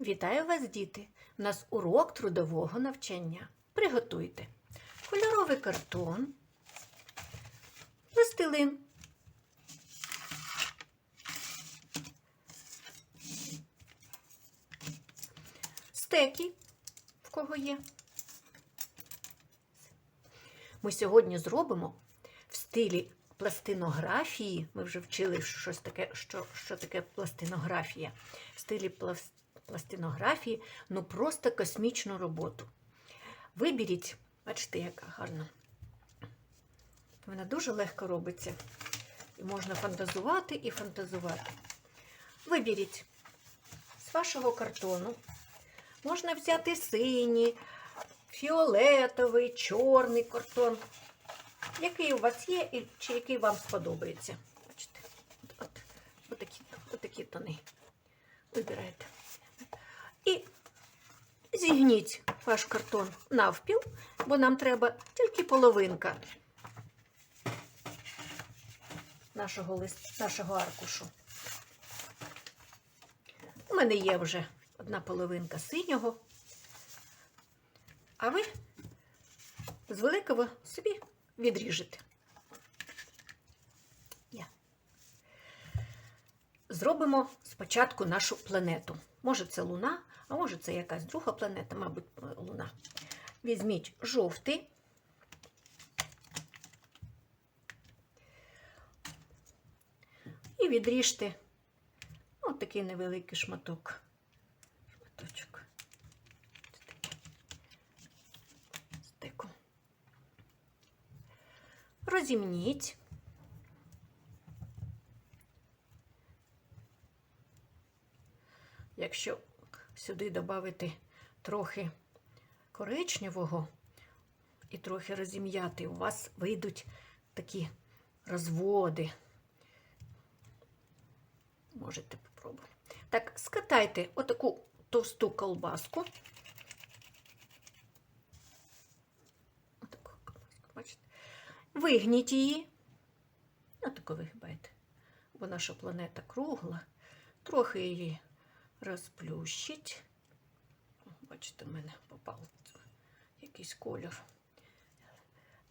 Вітаю вас, діти! У нас урок трудового навчання. Приготуйте кольоровий картон, пластилин, стеки, в кого є. Ми сьогодні зробимо в стилі пластинографії. Ми вже вчили щось таке, що, що таке пластинографія. В стилі плас- пластинографії, ну просто космічну роботу. Виберіть, бачите, яка гарна. Вона дуже легко робиться. І можна фантазувати і фантазувати. Виберіть з вашого картону. Можна взяти синій, фіолетовий, чорний картон. Який у вас є, чи який вам сподобається. Бачите, от, от, от, такі, от такі тони. Вибираєте. Зігніть ваш картон навпіл, бо нам треба тільки половинка нашого, лист, нашого аркушу. У мене є вже одна половинка синього. А ви з великого собі відріжете. Зробимо спочатку нашу планету. Може, це Луна, а може, це якась друга планета, мабуть, Луна. Візьміть жовтий. І відріжте от такий невеликий шматок. Шматочок. Стеку. Розімніть. Якщо сюди додати трохи коричневого і трохи розім'яти, у вас вийдуть такі розводи. Можете попробувати. Так, скатайте отаку товсту колбаску. Отаку колбаску, бачите? Вигніть її. Отаку вигибайте. Бо наша планета кругла. Трохи її розплющить. Бачите, в мене попав якийсь кольор.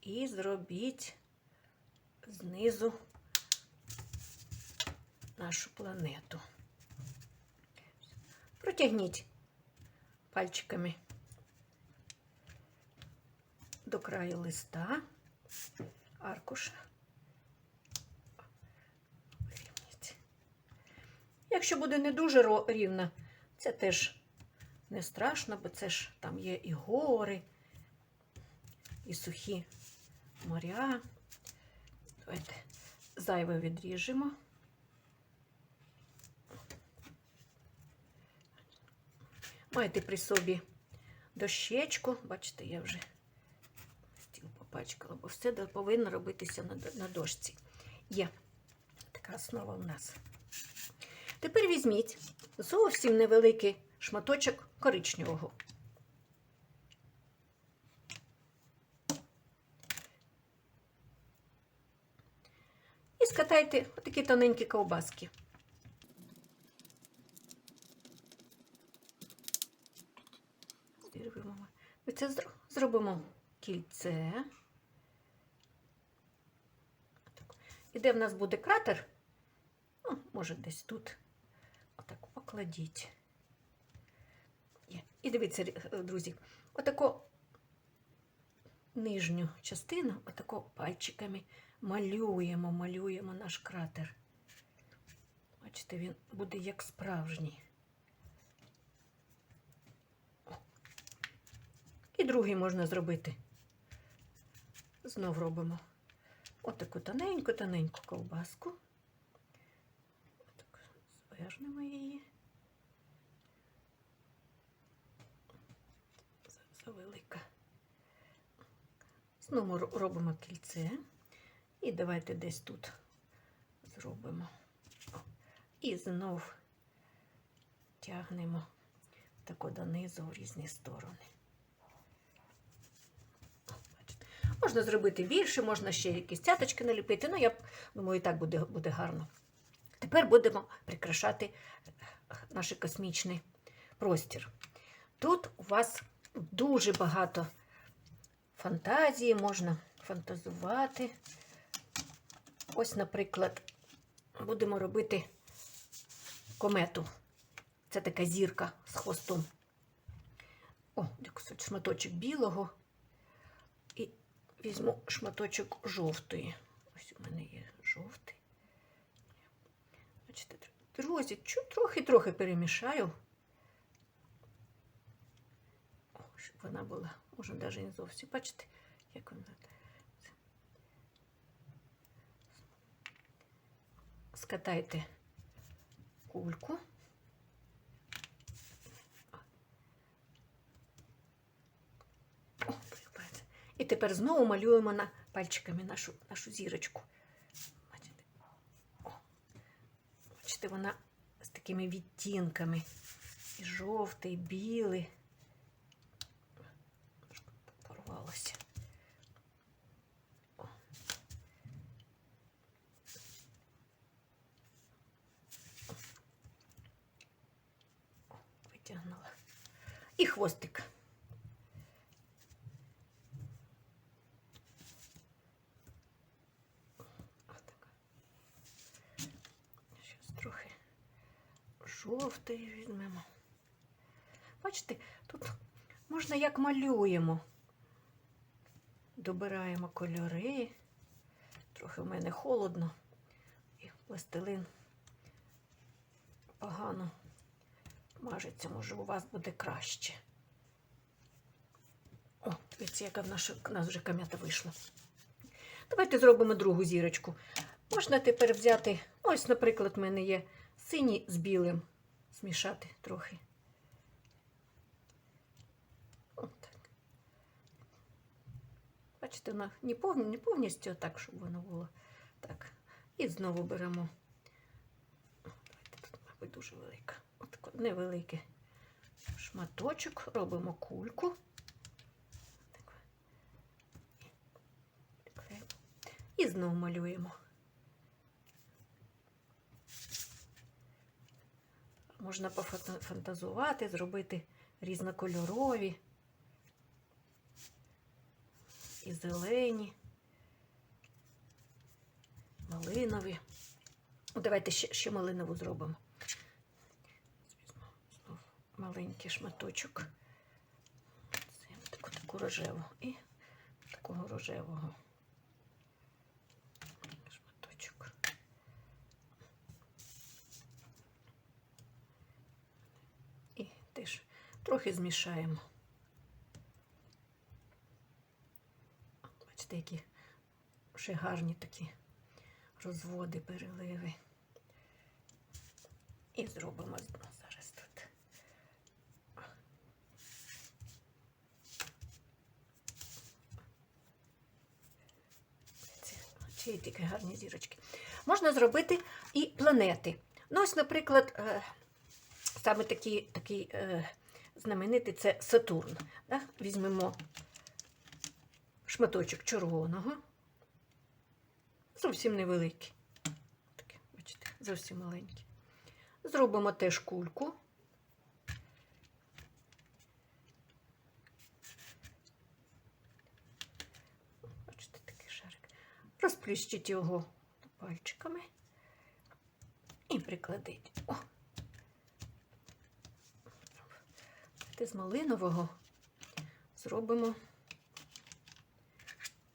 І зробіть знизу нашу планету. Протягніть пальчиками до краю листа, аркуша. Якщо буде не дуже рівно, це теж не страшно, бо це ж там є і гори, і сухі моря. Давайте зайве відріжемо. Маєте при собі дощечку. Бачите, я вже стіл попачкала, бо все повинно робитися на дошці. Є така основа у нас. Тепер візьміть зовсім невеликий шматочок коричневого. І скатайте отакі тоненькі ковбаски. Ми це зробимо кільце. І де в нас буде кратер, ну, може десь тут. Є. І дивіться, друзі, отако нижню частину, отако пальчиками малюємо, малюємо наш кратер. Бачите, він буде як справжній. І другий можна зробити. Знов робимо отаку тоненьку-тоненьку ковбаску. Отак звернемо її. Завелика. Знову робимо кільце. І давайте десь тут зробимо. І знов тягнемо тако донизу в різні сторони. Можна зробити більше, можна ще якісь цяточки наліпити. Ну, я думаю, і так буде, буде гарно. Тепер будемо прикрашати наші космічні простір. Тут у вас дуже багато фантазії, можна фантазувати. Ось, наприклад, будемо робити комету. Це така зірка з хвостом. О, якось шматочок білого. І візьму шматочок жовтої. Ось у мене є жовтий. Бачите, друзі, трохи-трохи перемішаю. О, щоб вона була, може, навіть не зовсім. Бачите, як вона. Скатайте кульку. О. І тепер знову малюємо на пальчиками нашу, нашу зірочку. Бачите? О. Бачите, вона з такими відтінками. І жовтий, і білий. Трошки порвалося. О. О, Витягнула. І хвостик. Отак. Трохи жовтий візьмемо. Бачите, тут можна як малюємо. Добираємо кольори. Трохи в мене холодно. І пластилин погано мажеться, може, у вас буде краще. О, дивіться, яка в наша, в нас вже кам'ята вийшла. Давайте зробимо другу зірочку. Можна тепер взяти, ось, наприклад, в мене є синій з білим. Змішати трохи. От. Бачите, вона не, повні, не повністю так, щоб воно було так. І знову беремо. Давайте тут, мабуть, дуже велика. Отако невеликий шматочок, робимо кульку. Так. Приклеїмо. І знову малюємо. Можна пофантазувати, зробити різнокольорові і зелені, малинові. Ну, Давайте ще, ще малинову зробимо. Знов маленький шматочок. Таку, таку рожеву і такого рожевого шматочок. І теж трохи змішаємо. Бачите, які ще гарні такі розводи, переливи. І зробимо зараз тут. Ці, такі гарні зірочки. Можна зробити і планети. Ну, ось, наприклад, е, саме такий, такий е, знаменитий це Сатурн. Да? Візьмемо шматочок червоного. Зовсім невеликий. Таке, бачите, зовсім маленький. Зробимо теж кульку. Бачите, такий шарик. Розплющіть його пальчиками і прикладіть. О! Давайте з малинового зробимо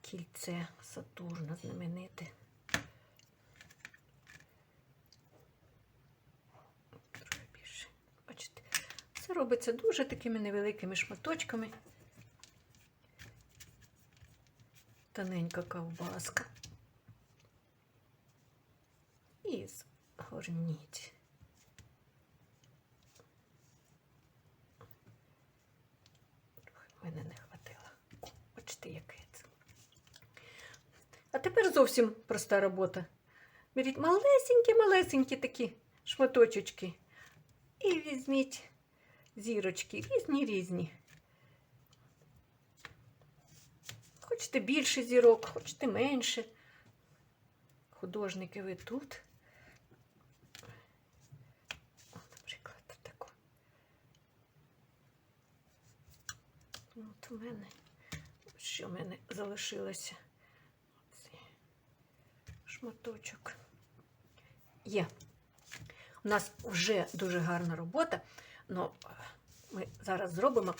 кільце Сатурна знамените. Трохи більше. Бачите, це робиться дуже такими невеликими шматочками. Тоненька ковбаска. І згорніть. Мене не хватило. Бачите, яке це. А тепер зовсім проста робота. Беріть малесенькі-малесенькі такі шматочечки. І візьміть зірочки, різні різні. Хочете більше зірок, хочете менше. Художники ви тут. О, Наприклад, таку. У мене, що в мене залишилося? Цей шматочок. Є. У нас вже дуже гарна робота, але ми зараз зробимо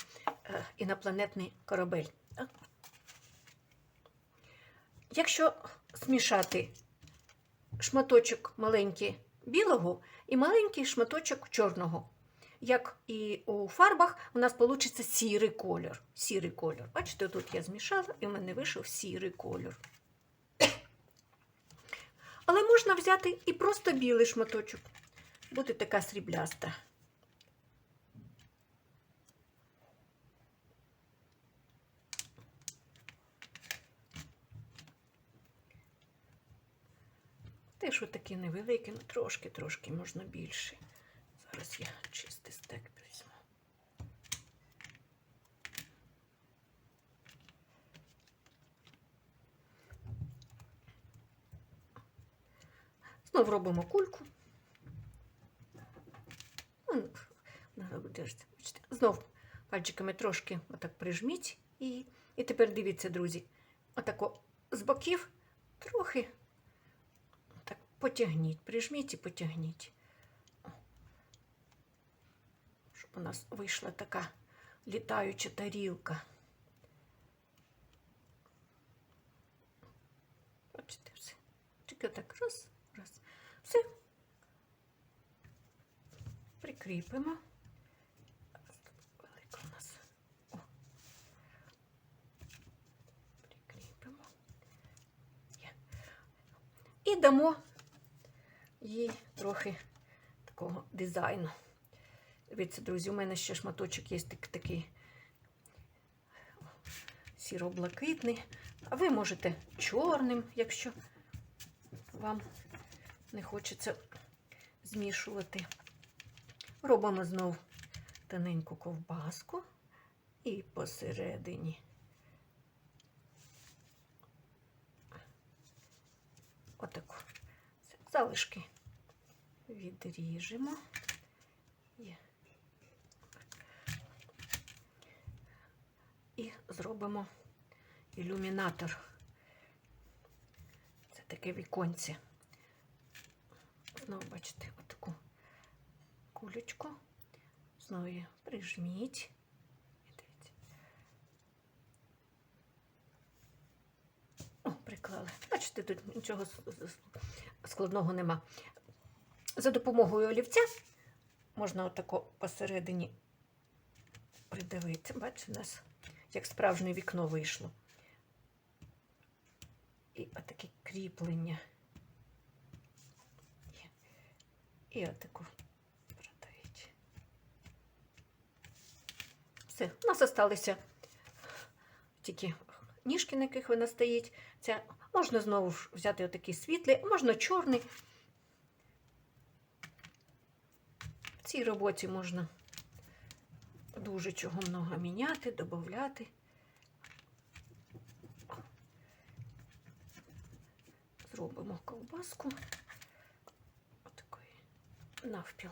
е, інопланетний корабель. Якщо змішати шматочок маленький білого і маленький шматочок чорного, як і у фарбах, у нас вийде сірий колір. Сірий колір. Бачите, тут я змішала і в мене вийшов сірий колір. Але можна взяти і просто білий шматочок. Буде така срібляста. Теж отакі невеликі, ну трошки-трошки можна більше. Зараз я чистий стек візьму. Знов робимо кульку. Ну, вона держиться, бачите. Знов пальчиками трошки отак прижміть. І, і тепер дивіться, друзі, отако з боків трохи так потягніть, прижміть і потягніть. О. Щоб у нас вийшла така літаюча тарілка. Бачите, все. Тільки так раз, раз. Все. Прикріпимо. Велика у нас. О. Прикріпимо. І дамо їй трохи такого дизайну. Дивіться, друзі, у мене ще шматочок є так- такий сіро-блакитний. А ви можете чорним, якщо вам не хочеться змішувати. Робимо знов тоненьку ковбаску і посередині. Отаку. Залишки відріжемо. Є. І зробимо ілюмінатор. Це таке віконце. Знову бачите, отаку кулечку. Знову її прижміть. О, приклали. Бачите, тут нічого складного нема. За допомогою олівця можна отако посередині придавити. Бачите, у нас як справжнє вікно вийшло. І отаке кріплення. І отаку продавіть. Все, у нас залишилися тільки ніжки, на яких вона стоїть. Це можна знову ж взяти отакий світлий, можна чорний. В цій роботі можна дуже чого много міняти, додати. Зробимо ковбаску. Отакої навпіл.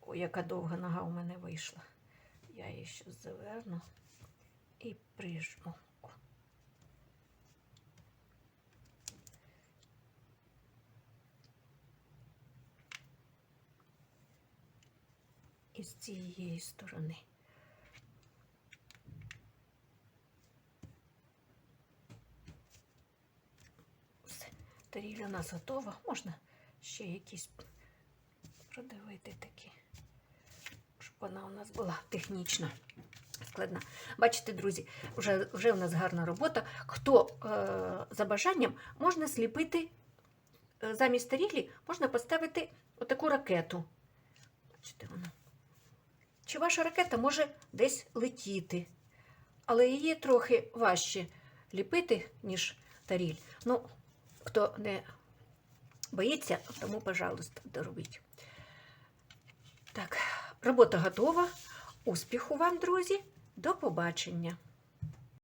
Ой, яка довга нога у мене вийшла. Я її ще заверну і прижму. І з цієї сторони. Все, тарілля у нас готова. Можна ще якісь продавити такі, щоб вона у нас була технічна. Складна. Бачите, друзі, вже, вже у нас гарна робота. Хто е, за бажанням можна сліпити е, замість тарілі, можна поставити отаку ракету. Бачите, вона. Чи ваша ракета може десь летіти, але її трохи важче ліпити, ніж таріль. Ну, хто не боїться, тому, пожалуйста, доробіть. Так, робота готова. Успіху вам, друзі! До побачення!